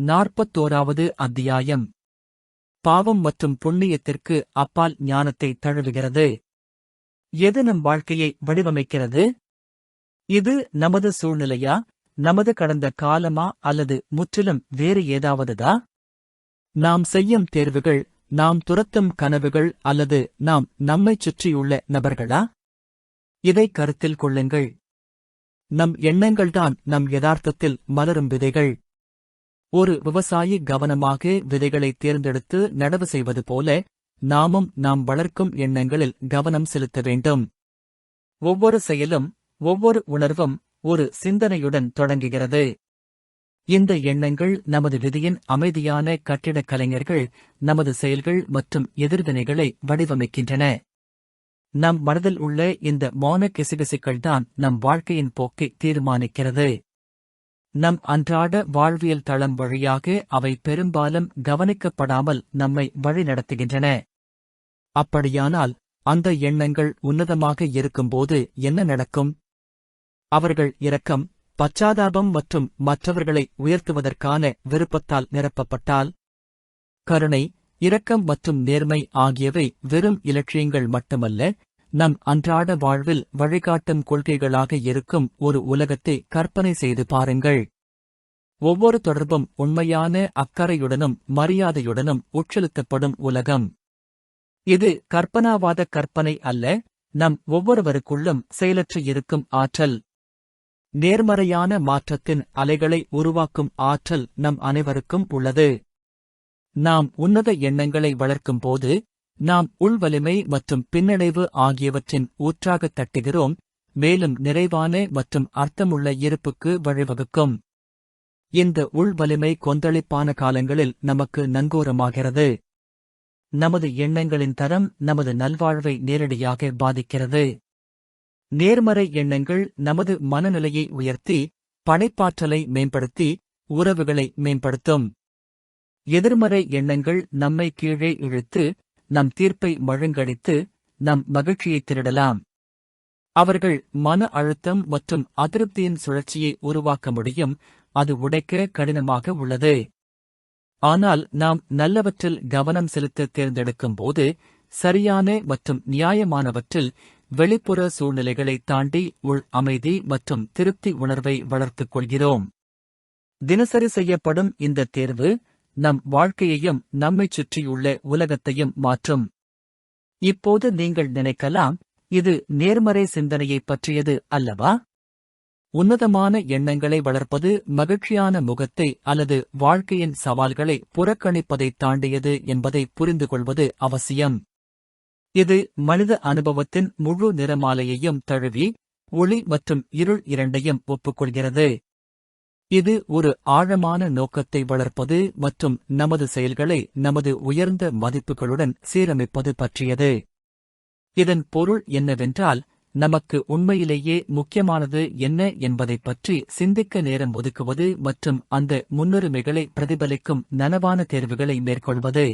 நாற்பத்தோராவது அத்தியாயம். பாவம் மற்றும் புண்ணியத்திற்கு அப்பால் ஞானத்தை தழுவுகிறது. எது நம் வாழ்க்கையை வடிவமைக்கிறது? இது நமது சூழ்நிலையா? நமது கடந்த காலமா? அல்லது முற்றிலும் வேறு ஏதாவதுதா? நாம் செய்யும் தேர்வுகள் நாம் துரத்தும் கனவுகள் அல்லது நாம் நம்மைச் சுற்றியுள்ள நபர்களா? இதை கருத்தில் கொள்ளுங்கள். நம் எண்ணங்கள்தான் நம் யதார்த்தத்தில் மலரும் விதைகள். ஒரு விவசாயி கவனமாக விதைகளை தேர்ந்தெடுத்து நடவு செய்வது போல நாமும் நாம் வளர்க்கும் எண்ணங்களில் கவனம் செலுத்த வேண்டும். ஒவ்வொரு செயலும் ஒவ்வொரு உணர்வும் ஒரு சிந்தனையுடன் தொடங்குகிறது. இந்த எண்ணங்கள் நமது விதியின் அமைதியான கட்டிடக் கலைஞர்கள் நமது செயல்கள் மற்றும் எதிர்வினைகளை வடிவமைக்கின்றன. நம் மனதில் உள்ள இந்த மௌன கிசுகிசுக்கள்தான் நம் வாழ்க்கையின் போக்கை தீர்மானிக்கிறது. நம் அன்றாட வாழ்வியல் தளம் வழியாக அவை பெரும்பாலும் கவனிக்கப்படாமல் நம்மை வழிநடத்துகின்றன. அப்படியானால் அந்த எண்ணங்கள் உன்னதமாக இருக்கும்போது என்ன நடக்கும்? அவர்கள் இரக்கம் பச்சாதாபம் மற்றும் மற்றவர்களை உயர்த்துவதற்கான விருப்பத்தால் நிரப்பப்பட்டால் கருணை இரக்கம் மற்றும் நேர்மை ஆகியவை வெறும் இலட்சியங்கள் மட்டுமல்ல நம் அன்றாட வாழ்வில் வழிகாட்டும் கொள்கைகளாக இருக்கும் ஒரு உலகத்தை கற்பனை செய்து பாருங்கள். ஒவ்வொரு தொடர்பும் உண்மையான அக்கறையுடனும் மரியாதையுடனும் உட்செலுத்தப்படும் உலகம். இது கற்பனாவாத கற்பனை அல்ல நம் ஒவ்வொருவருக்குள்ளும் செயலற்று இருக்கும் ஆற்றல். நேர்மறையான மாற்றத்தின் அலைகளை உருவாக்கும் ஆற்றல் நம் அனைவருக்கும் உள்ளது. நாம் உன்னத எண்ணங்களை வளர்க்கும்போது நாம் உள்வலிமை மற்றும் பின்னடைவு ஆகியவற்றின் ஊற்றாகத் தட்டுகிறோம் மேலும் நிறைவான மற்றும் அர்த்தமுள்ள இருப்புக்கு வழிவகுக்கும். இந்த உள்வலிமை கொந்தளிப்பான காலங்களில் நமக்கு நங்கூரமாகிறது. நமது எண்ணங்களின் தரம் நமது நல்வாழ்வை நேரடியாக பாதிக்கிறது. நேர்மறை எண்ணங்கள் நமது மனநிலையை உயர்த்தி படைப்பாற்றலை மேம்படுத்தி உறவுகளை மேம்படுத்தும். எதிர்மறை எண்ணங்கள் நம்மை கீழே இழுத்து நம் தீர்ப்பை மழுங்கடித்து நம் மகிழ்ச்சியை திருடலாம். அவர்கள் மன அழுத்தம் மற்றும் அதிருப்தியின் சுழற்சியை உருவாக்க முடியும். அது உடைக்க கடினமாக உள்ளது. ஆனால் நாம் நல்லவற்றில் கவனம் செலுத்த தேர்ந்தெடுக்கும் போது சரியான மற்றும் நியாயமானவற்றில் வெளிப்புற சூழ்நிலைகளை தாண்டி உள் அமைதி மற்றும் திருப்தி உணர்வை வளர்த்துக் கொள்கிறோம். தினசரி செய்யப்படும் இந்த தேர்வு நம் வாழ்க்கையையும் நம்மைச் சுற்றியுள்ள உலகத்தையும் மாற்றும். இப்போது நீங்கள் நினைக்கலாம் இது நேர்மறை சிந்தனையைப் பற்றியது அல்லவா? உன்னதமான எண்ணங்களை வளர்ப்பது மகிழ்ச்சியான முகத்தை அல்லது வாழ்க்கையின் சவால்களை புறக்கணிப்பதைத் தாண்டியது என்பதை புரிந்து கொள்வது அவசியம். இது மனித அனுபவத்தின் முழு நிறமாலையையும் தழுவி ஒளி மற்றும் இருள் இரண்டையும் ஒப்புக்கொள்கிறது. இது ஒரு ஆழமான நோக்கத்தை வளர்ப்பது மற்றும் நமது செயல்களை நமது உயர்ந்த மதிப்புகளுடன் சீரமைப்பது பற்றியது. இதன் பொருள் என்னவென்றால் நமக்கு உண்மையிலேயே முக்கியமானது என்ன என்பதைப் பற்றி சிந்திக்க நேரம் ஒதுக்குவது மற்றும் அந்த முன்னுரிமைகளை பிரதிபலிக்கும் நனவான தேர்வுகளை மேற்கொள்வது.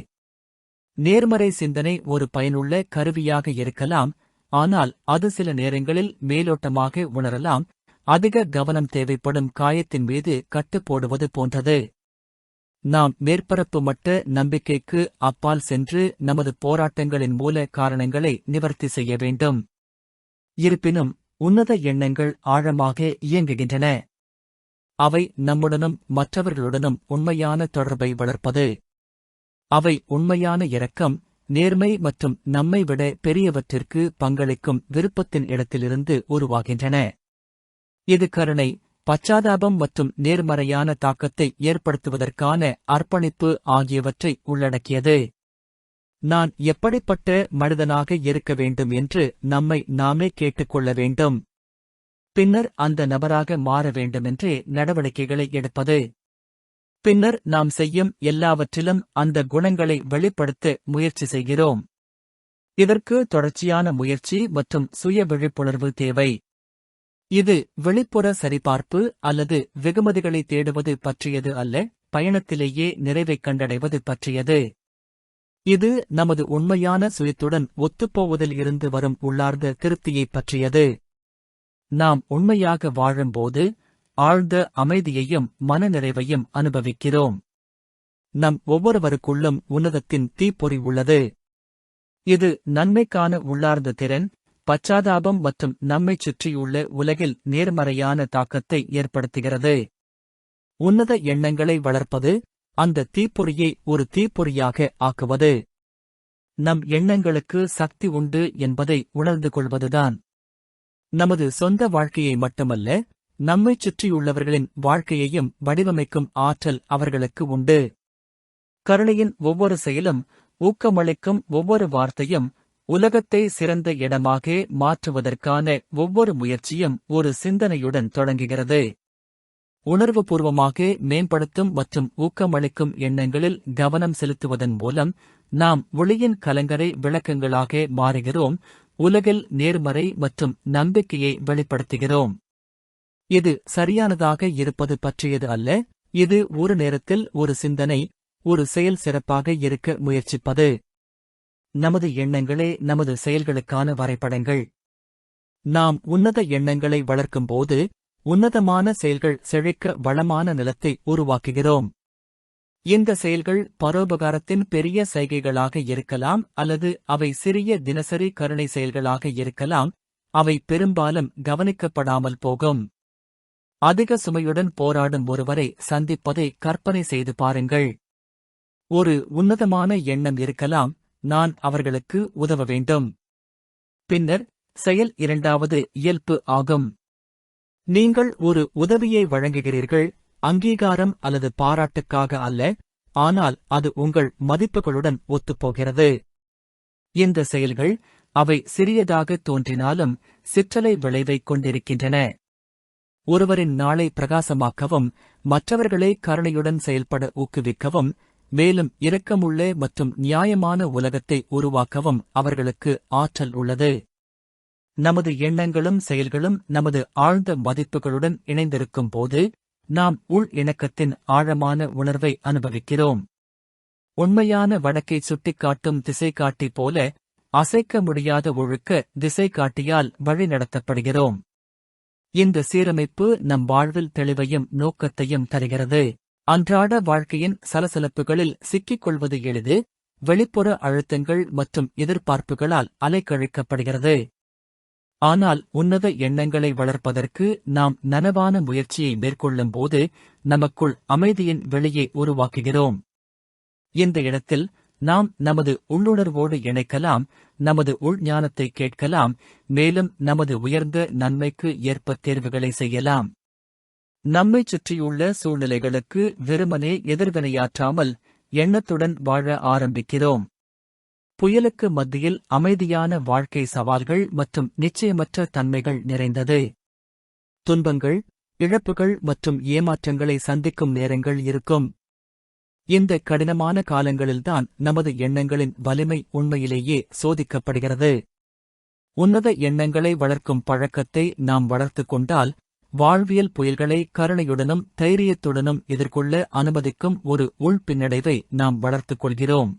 நேர்மறை சிந்தனை ஒரு பயனுள்ள கருவியாக இருக்கலாம் ஆனால் அது சில நேரங்களில் மேலோட்டமாக உணரலாம் அதிக கவனம் தேவைப்படும் காயத்தின் மீது கட்டு போடுவது போன்றது. நாம் மேற்பரப்பு மட்ட நம்பிக்கைக்கு அப்பால் சென்று நமது போராட்டங்களின் மூல காரணங்களை நிவர்த்தி செய்ய வேண்டும். இருப்பினும் உன்னத எண்ணங்கள் ஆழமாக இயங்குகின்றன. அவை நம்முடனும் மற்றவர்களுடனும் உண்மையான தொடர்பை வளர்ப்பது. அவை உண்மையான இரக்கம் நேர்மை மற்றும் நம்மை விட பெரியவற்றிற்கு பங்களிக்கும் விருப்பத்தின் இடத்திலிருந்து உருவாகின்றன. இது கருணை பச்சாதாபம் மற்றும் நேர்மறையான தாக்கத்தை ஏற்படுத்துவதற்கான அர்ப்பணிப்பு ஆகியவற்றை உள்ளடக்கியது. நான் எப்படிப்பட்ட மனிதனாக இருக்க வேண்டும் என்று நம்மை நாமே கேட்டுக்கொள்ள வேண்டும். பின்னர் அந்த நபராக மாற வேண்டுமென்றே நடவடிக்கைகளை எடுப்பது. பின்னர் நாம் செய்யும் எல்லாவற்றிலும் அந்த குணங்களை வெளிப்படுத்த முயற்சி செய்கிறோம். இதற்கு தொடர்ச்சியான முயற்சி மற்றும் சுய விழிப்புணர்வு தேவை. இது வெளிப்புற சரிபார்ப்பு அல்லது வெகுமதிகளை தேடுவது பற்றியது அல்ல பயணத்திலேயே நிறைவைக் கண்டடைவது பற்றியது. இது நமது உண்மையான சுயத்துடன் ஒத்துப்போவதில் இருந்து வரும் உள்ளார்ந்த திருப்தியைப் பற்றியது. நாம் உண்மையாக வாழும்போது ஆழ்ந்த அமைதியையும் மனநிறைவையும் அனுபவிக்கிறோம். நம் ஒவ்வொருவருக்குள்ளும் உன்னதத்தின் தீப்பொறி உள்ளது. இது நன்மைக்கான உள்ளார்ந்த திறன் பச்சாதாபம் மற்றும் நம்மைச் சுற்றியுள்ள உலகில் நேர்மறையான தாக்கத்தை ஏற்படுத்துகிறது. உன்னத எண்ணங்களை வளர்ப்பது அந்த தீப்பொறியை ஒரு தீப்பொறியாக ஆக்குவது. நம் எண்ணங்களுக்கு சக்தி உண்டு என்பதை உணர்ந்து கொள்வதுதான். நமது சொந்த வாழ்க்கையை மட்டுமல்ல நம்மைச் சுற்றியுள்ளவர்களின் வாழ்க்கையையும் வடிவமைக்கும் ஆற்றல் அவர்களுக்கு உண்டு. கருணையின் ஒவ்வொரு செயலும் ஊக்கமளிக்கும் ஒவ்வொரு வார்த்தையும் உலகத்தை சிறந்த இடமாக மாற்றுவதற்கான ஒவ்வொரு முயற்சியும் ஒரு சிந்தனையுடன் தொடங்குகிறது. உணர்வுபூர்வமாக மேம்படுத்தும் மற்றும் ஊக்கமளிக்கும் எண்ணங்களில் கவனம் செலுத்துவதன் மூலம் நாம் ஒளியின் கலங்கரை விளக்கங்களாக மாறுகிறோம் உலகில் நேர்மறை மற்றும் நம்பிக்கையை வெளிப்படுத்துகிறோம். இது சரியானதாக இருப்பது பற்றியது அல்ல இது ஒரு நேரத்தில் ஒரு சிந்தனை ஒரு செயல் சிறப்பாக இருக்க முயற்சிப்பது. நமது எண்ணங்களே நமது செயல்களுக்கான வரைபடங்கள். நாம் உன்னத எண்ணங்களை வளர்க்கும்போது உன்னதமான செயல்கள் செழிக்க வளமான நிலத்தை உருவாக்குகிறோம். இந்த செயல்கள் பரோபகாரத்தின் பெரிய சைகைகளாக இருக்கலாம் அல்லது அவை சிறிய தினசரி கருணை செயல்களாக இருக்கலாம் அவை பெரும்பாலும் கவனிக்கப்படாமல் போகும். அதிக சுமையுடன் போராடும் ஒருவரை சந்திப்பதை கற்பனை செய்து பாருங்கள். ஒரு உன்னதமான எண்ணம் இருக்கலாம் நான் அவர்களுக்கு உதவ வேண்டும். பின்னர் செயல் இரண்டாவது இயல்பு ஆகும். நீங்கள் ஒரு உதவியை வழங்குகிறீர்கள் அங்கீகாரம் அல்லது பாராட்டுக்காக அல்ல ஆனால் அது உங்கள் மதிப்புகளுடன் ஒத்துப்போகிறது. இந்த செயல்கள் அவை சிறியதாக தோன்றினாலும் சிற்றலை விளைவைக் கொண்டிருக்கின்றன. ஒருவரின் நாளை பிரகாசமாக்கவும் மற்றவர்களை கருணையுடன் செயல்பட ஊக்குவிக்கவும் மேலும் இரக்கமுள்ள மற்றும் நியாயமான உலகத்தை உருவாக்கவும் அவர்களுக்கு ஆற்றல் உள்ளது. நமது எண்ணங்களும் செயல்களும் நமது ஆழ்ந்த மதிப்புகளுடன் இணைந்திருக்கும் போது நாம் உள் இணக்கத்தின் ஆழமான உணர்வை அனுபவிக்கிறோம். உண்மையான வடக்கை சுட்டிக்காட்டும் திசைகாட்டி போல அசைக்க முடியாத ஒழுக்க திசைகாட்டியால் வழிநடத்தப்படுகிறோம். இந்த சீரமைப்பு நம் வாழ்வில் தெளிவையும் நோக்கத்தையும் தருகிறது. அன்றாட வாழ்க்கையின் சலசலப்புகளில் சிக்கிக் கொள்வது எளிது வெளிப்புற அழுத்தங்கள் மற்றும் எதிர்பார்ப்புகளால் அலைக்கழிக்கப்படுகிறது. ஆனால் உன்னத எண்ணங்களை வளர்ப்பதற்கு நாம் நனவான முயற்சியை மேற்கொள்ளும்போது நமக்குள் அமைதியின் வெளியை உருவாக்குகிறோம். இந்த இடத்தில் நாம் நமது உள்ளுணர்வோடு இணைக்கலாம் நமது உள்ஞானத்தை கேட்கலாம் மேலும் நமது உயர்ந்த நன்மைக்கு ஏற்ப தேர்வுகளை செய்யலாம். நம்மைச் சுற்றியுள்ள சூழ்நிலைகளுக்கு வெறுமனே எதிர்வினையாற்றாமல் எண்ணத்துடன் வாழ ஆரம்பிக்கிறோம். புயலுக்கு மத்தியில் அமைதியான வாழ்க்கை சவால்கள் மற்றும் நிச்சயமற்ற தன்மைகள் நிறைந்தது. துன்பங்கள் இழப்புகள் மற்றும் ஏமாற்றங்களை சந்திக்கும் நேரங்கள் இருக்கும். இந்த கடினமான காலங்களில்தான் நமது எண்ணங்களின் வலிமை உண்மையிலேயே சோதிக்கப்படுகிறது. உன்னத எண்ணங்களை வளர்க்கும் பழக்கத்தை நாம் வளர்த்துக் கொண்டால் வாழ்வியல் புயல்களை கருணையுடனும் தைரியத்துடனும் எதிர்கொள்ள அனுமதிக்கும் ஒரு உள் பின்னடைவை நாம் வளர்த்துக் கொள்கிறோம்.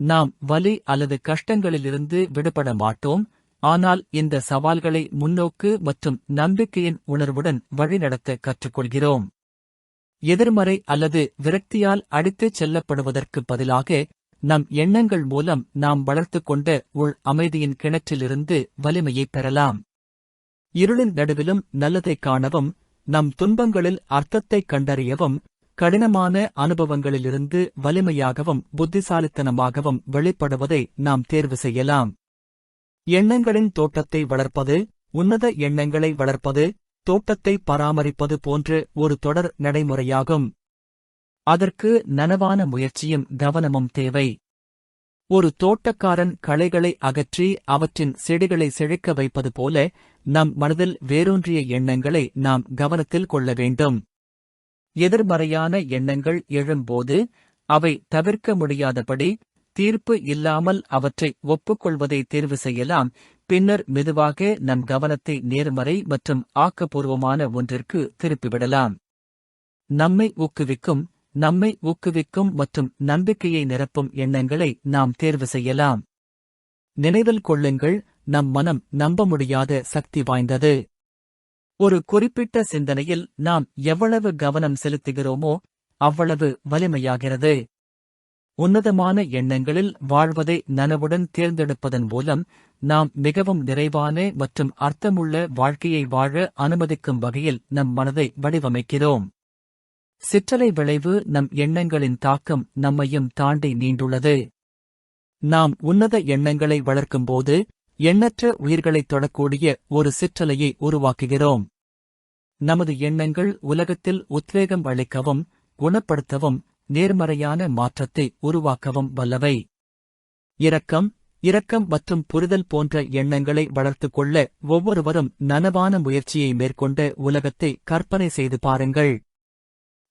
நாம் வலி அல்லது கஷ்டங்களிலிருந்து விடுபட மாட்டோம் ஆனால் இந்த சவால்களை முன்னோக்கு மற்றும் நம்பிக்கையின் உணர்வுடன் வழிநடத்த கற்றுக்கொள்கிறோம். எதிர்மறை அல்லது விரக்தியால் அடித்துச் செல்லப்படுவதற்கு பதிலாக நம் எண்ணங்கள் மூலம் நாம் வளர்த்துக் கொண்ட உள் அமைதியின் கிணற்றிலிருந்து வலிமையைப் பெறலாம். இருளின் நடுவிலும் நல்லதைக் காணவும் நம் துன்பங்களில் அர்த்தத்தைக் கண்டறியவும் கடினமான அனுபவங்களிலிருந்து வலிமையாகவும் புத்திசாலித்தனமாகவும் வெளிப்படுவதை நாம் தேர்வு செய்யலாம். எண்ணங்களின் தோட்டத்தை வளர்ப்பது உன்னத எண்ணங்களை வளர்ப்பது தோட்டத்தை பராமரிப்பது போன்று ஒரு தொடர் நடைமுறையாகும். அதற்கு நனவான முயற்சியும் கவனமும் தேவை. ஒரு தோட்டக்காரன் களைகளை அகற்றி அவற்றின் செடிகளை செழிக்க வைப்பது போல நம் மனதில் வேரூன்றிய எண்ணங்களை நாம் கவனத்தில் கொள்ள வேண்டும். எதிர்மறையான எண்ணங்கள் எழும்போது அவை தவிர்க்க முடியாதபடி தீர்ப்பு இல்லாமல் அவற்றை ஒப்புக்கொள்வதை தேர்வு செய்யலாம். பின்னர் மெதுவாக நம் கவனத்தை நேர்மறை மற்றும் ஆக்கப்பூர்வமான ஒன்றிற்கு திருப்பிவிடலாம். நம்மை ஊக்குவிக்கும் நம்மை ஊக்குவிக்கும் மற்றும் நம்பிக்கையை நிரப்பும் எண்ணங்களை நாம் தேர்வு செய்யலாம். நினைவில் கொள்ளுங்கள் நம் மனம் நம்ப முடியாத சக்தி வாய்ந்தது. ஒரு குறிப்பிட்ட சிந்தனையில் நாம் எவ்வளவு கவனம் செலுத்துகிறோமோ அவ்வளவு வலிமையாகிறது. உன்னதமான எண்ணங்களில் வாழ்வதை நனவுடன் தேர்ந்தெடுப்பதன் மூலம் நாம் மிகவும் நிறைவான மற்றும் அர்த்தமுள்ள வாழ்க்கையை வாழ அனுமதிக்கும் வகையில் நம் மனதை வடிவமைக்கிறோம். சிற்றலை விளைவு நம் எண்ணங்களின் தாக்கம் நம்மையும் தாண்டி நீண்டுள்ளது. நாம் உன்னத எண்ணங்களை வளர்க்கும்போது எண்ணற்ற உயிர்களைத் தொடக்கூடிய ஒரு சிற்றலையை உருவாக்குகிறோம். நமது எண்ணங்கள் உலகத்தில் உத்வேகம் அளிக்கவும் குணப்படுத்தவும் நேர்மறையான மாற்றத்தை உருவாக்கவும் வல்லவை. இரக்கம் இரக்கம் மற்றும் புரிதல் போன்ற எண்ணங்களை வளர்த்துக் கொள்ள ஒவ்வொருவரும் நனவான முயற்சியை மேற்கொண்ட உலகத்தை கற்பனை செய்து பாருங்கள்.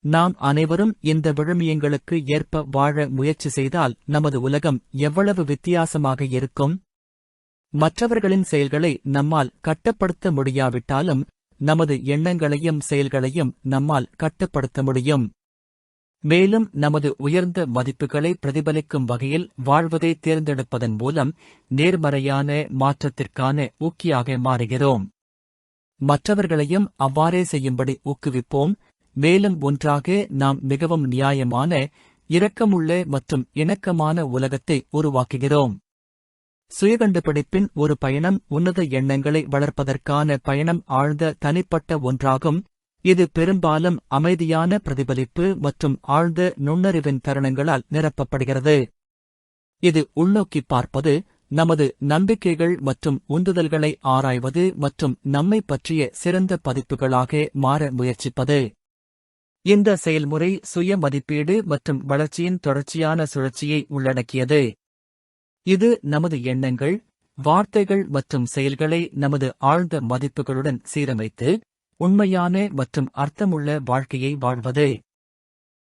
நாம் அனைவரும் இந்த விழுமியங்களுக்கு ஏற்ப வாழ முயற்சி செய்தால் நமது உலகம் எவ்வளவு வித்தியாசமாக இருக்கும்? மற்றவர்களின் செயல்களை நம்மால் கட்டுப்படுத்த முடியாவிட்டாலும் நமது எண்ணங்களையும் செயல்களையும் நம்மால் கட்டுப்படுத்த முடியும். மேலும் நமது உயர்ந்த மதிப்புகளை பிரதிபலிக்கும் வகையில் வாழ்வதை தேர்ந்தெடுப்பதன் மூலம் நேர்மறையான மாற்றத்திற்கான ஊக்கியாக மாறுகிறோம். மற்றவர்களையும் அவ்வாறே செய்யும்படி ஊக்குவிப்போம். மேலும் ஒன்றாக நாம் மிகவும் நியாயமான இரக்கமுள்ள மற்றும் இணக்கமான உலகத்தை உருவாக்குகிறோம். சுயகண்டுபிடிப்பின் ஒரு பயணம் உன்னத எண்ணங்களை வளர்ப்பதற்கான பயணம் ஆழ்ந்த தனிப்பட்ட ஒன்றாகும். இது பெரும்பாலும் அமைதியான பிரதிபலிப்பு மற்றும் ஆழ்ந்த நுண்ணறிவின் தருணங்களால் நிரப்பப்படுகிறது. இது உள்நோக்கி பார்ப்பது நமது நம்பிக்கைகள் மற்றும் உந்துதல்களை ஆராய்வது மற்றும் நம்மை பற்றிய சிறந்த பதிப்புகளாக மாற முயற்சிப்பது. இந்த செயல்முறை சுய மதிப்பீடு மற்றும் வளர்ச்சியின் தொடர்ச்சியான சுழற்சியை உள்ளடக்கியது. இது நமது எண்ணங்கள் வார்த்தைகள் மற்றும் செயல்களை நமது ஆழ்ந்த மதிப்புகளுடன் சீரமைத்து உண்மையான மற்றும் அர்த்தமுள்ள வாழ்க்கையை வாழ்வது.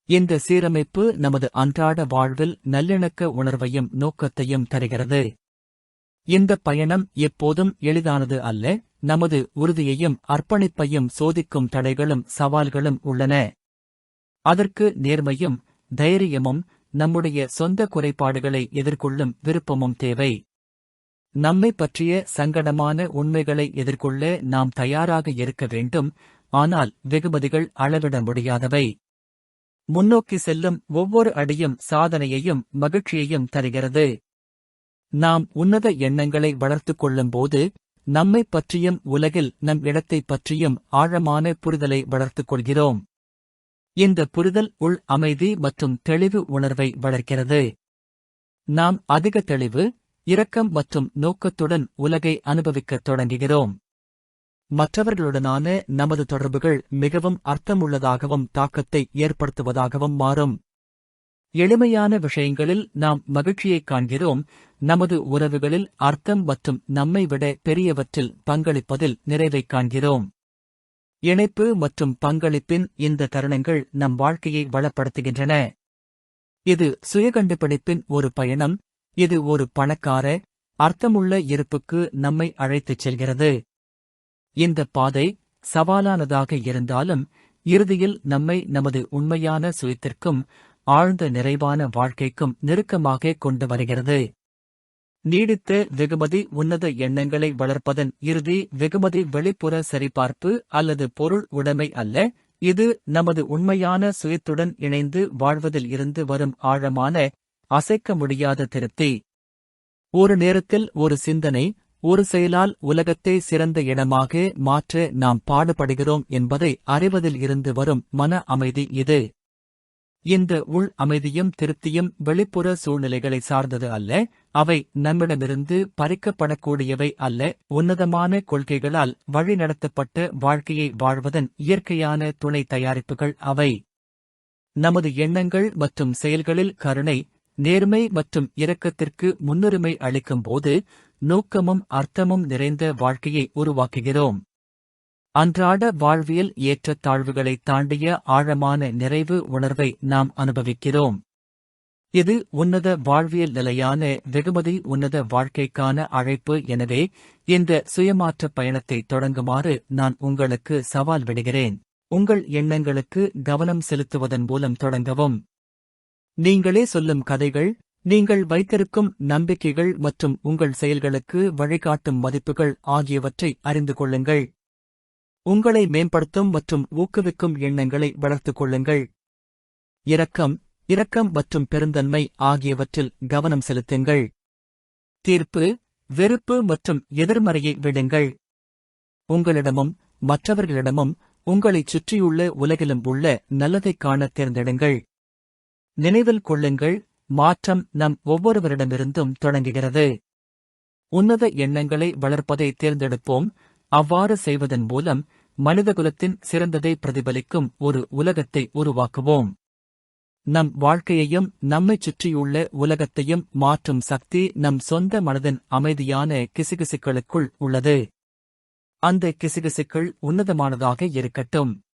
இந்த சீரமைப்பு நமது அன்றாட வாழ்வில் நல்லிணக்க உணர்வையும் நோக்கத்தையும் தருகிறது. இந்த பயணம் எப்போதும் எளிதானது அல்ல நமது உறுதியையும் அர்ப்பணிப்பையும் சோதிக்கும் தடைகளும் சவால்களும் உள்ளன. அதற்கு நேர்மையும் தைரியமும் நம்முடைய சொந்த குறைபாடுகளை எதிர்கொள்ளும் விருப்பமும் தேவை. நம்மை பற்றிய சங்கடமான உண்மைகளை எதிர்கொள்ள நாம் தயாராக இருக்க வேண்டும் ஆனால் வெகுமதிகள் அளவிட முடியாதவை. முன்னோக்கி செல்லும் ஒவ்வொரு அடியும் சாதனையையும் மகிழ்ச்சியையும் தருகிறது. நாம் உன்னத எண்ணங்களை வளர்த்துக் கொள்ளும்போது நம்மை பற்றியும் உலகில் நம் இடத்தைப் பற்றியும் ஆழமான புரிதலை வளர்த்துக் கொள்கிறோம். இந்த புரிதல் உள் அமைதி மற்றும் தெளிவு உணர்வை வளர்க்கிறது. நாம் அதிக தெளிவு இரக்கம் மற்றும் நோக்கத்துடன் உலகை அனுபவிக்கத் தொடங்குகிறோம். மற்றவர்களுடனான நமது தொடர்புகள் மிகவும் அர்த்தமுள்ளதாகவும் தாக்கத்தை ஏற்படுத்துவதாகவும் மாறும். எளிமையான விஷயங்களில் நாம் மகிழ்ச்சியைக் காண்கிறோம். நமது உறவுகளில் அர்த்தம் மற்றும் நம்மை விட பெரியவற்றில் பங்களிப்பதில் நிறைவைக் காண்கிறோம். இணைப்பு மற்றும் பங்களிப்பின் இந்த தருணங்கள் நம் வாழ்க்கையை வளப்படுத்துகின்றன. இது சுயகண்டுபிடிப்பின் ஒரு பயணம் இது ஒரு பணக்கார அர்த்தமுள்ள இருப்புக்கு நம்மை அழைத்துச் செல்கிறது. இந்த பாதை சவாலானதாக இருந்தாலும் இறுதியில் நம்மை நமது உண்மையான சுயத்திற்கும் ஆழ்ந்த நிறைவான வாழ்க்கைக்கும் நெருக்கமாக கொண்டு வருகிறது. நீடித்த வெகுமதி உன்னத எண்ணங்களை வளர்ப்பதன் இறுதி வெகுமதி வெளிப்புற சரிபார்ப்பு அல்லது பொருள் உடைமை அல்ல. இது நமது உண்மையான சுயத்துடன் இணைந்து வாழ்வதில் இருந்து வரும் ஆழமான அசைக்க முடியாத திருப்தி. ஒரு நேரத்தில் ஒரு சிந்தனை ஒரு செயலால் உலகத்தை சிறந்த இடமாக மாற்ற நாம் பாடுபடுகிறோம் என்பதை அறிவதில் இருந்து வரும் மன அமைதி இது. இந்த உள் அமைதியும் திருப்தியும் வெளிப்புற சூழ்நிலைகளை சார்ந்தது அல்ல அவை நம்மிடமிருந்து பறிக்கப்படக்கூடியவை அல்ல. உன்னதமான கொள்கைகளால் வழிநடத்தப்பட்ட வாழ்க்கையை வாழ்வதன் இயற்கையான துணை தயாரிப்புகள் அவை. நமது எண்ணங்கள் மற்றும் செயல்களில் கருணை நேர்மை மற்றும் இரக்கத்திற்கு முன்னுரிமை அளிக்கும்போது நோக்கமும் அர்த்தமும் நிறைந்த வாழ்க்கையை உருவாக்குகிறோம். அன்றாட வாழ்வியல் ஏற்றத்தாழ்வுகளை தாண்டிய ஆழமான நிறைவு உணர்வை நாம் அனுபவிக்கிறோம். இது உன்னத வாழ்வியல் நிலையான வெகுமதி உன்னத வாழ்க்கைக்கான அழைப்பு எனவே இந்த சுயமாற்ற பயணத்தை தொடங்குமாறு நான் உங்களுக்கு சவால் விடுகிறேன். உங்கள் எண்ணங்களுக்கு கவனம் செலுத்துவதன் மூலம் தொடங்கவும். நீங்களே சொல்லும் கதைகள் நீங்கள் வைத்திருக்கும் நம்பிக்கைகள் மற்றும் உங்கள் செயல்களுக்கு வழிகாட்டும் மதிப்புகள் ஆகியவற்றை அறிந்து கொள்ளுங்கள். உங்களை மேம்படுத்தும் மற்றும் ஊக்குவிக்கும் எண்ணங்களை வளர்த்துக் கொள்ளுங்கள். இரக்கம் இரக்கம் மற்றும் பெருந்தன்மை ஆகியவற்றில் கவனம் செலுத்துங்கள். தீர்ப்பு வெறுப்பு மற்றும் எதிர்மறையை விடுங்கள். உங்களிடமும் மற்றவர்களிடமும் உங்களைச் சுற்றியுள்ள உலகிலும் உள்ள நல்லதைக் காணத் தேர்ந்தெடுங்கள். நினைவில் கொள்ளுங்கள் மாற்றம் நம் ஒவ்வொருவரிடமிருந்தும் தொடங்குகிறது. உன்னத எண்ணங்களை வளர்ப்பதை தேர்ந்தெடுப்போம் அவ்வாறு செய்வதன் மூலம் மனிதகுலத்தின் சிறந்ததை பிரதிபலிக்கும் ஒரு உலகத்தை உருவாக்குவோம். நம் வாழ்க்கையையும் நம்மைச் சுற்றியுள்ள உலகத்தையும் மாற்றும் சக்தி நம் சொந்த மனதின் அமைதியான கிசுகிசுக்களுக்குள் உள்ளது. அந்த கிசுகிசுக்கள் உன்னதமானதாக இருக்கட்டும்.